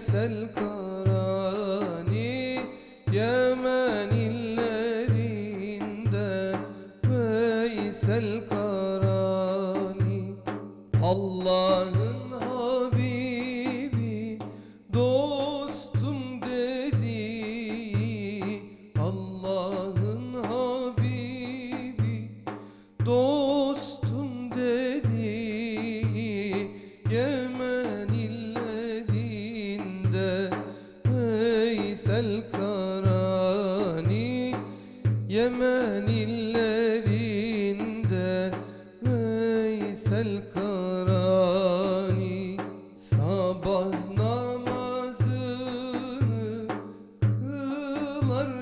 Veysel Karani Yemen illerinde Veysel Karani. Allah'ın Habibi dostum dedi. Allah'ın Habibi dostum dedi. Yemen Veysel Karani Yemen illerinde Veysel Karani Sabah namazını kılar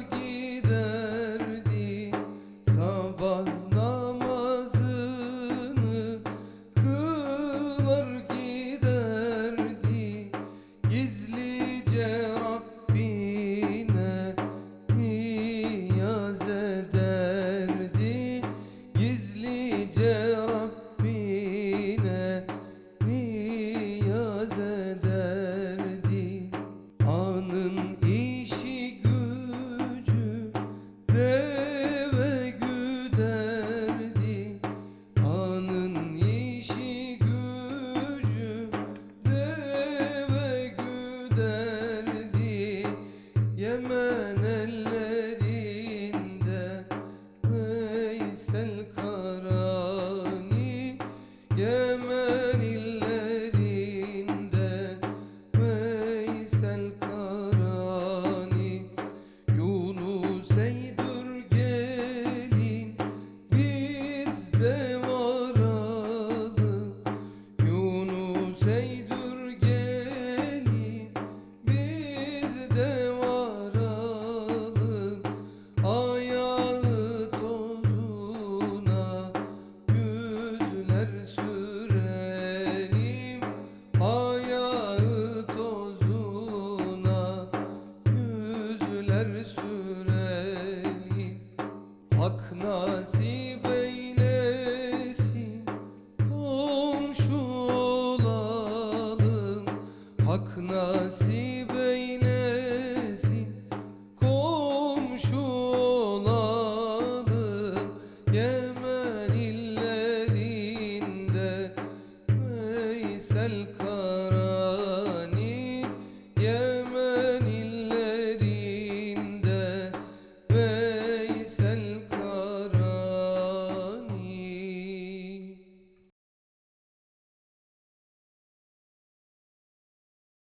Veysel Karani Hak nasip eylesin komşu olalım Hak nasip eylesin komşu olalım Yemen illerinde Veysel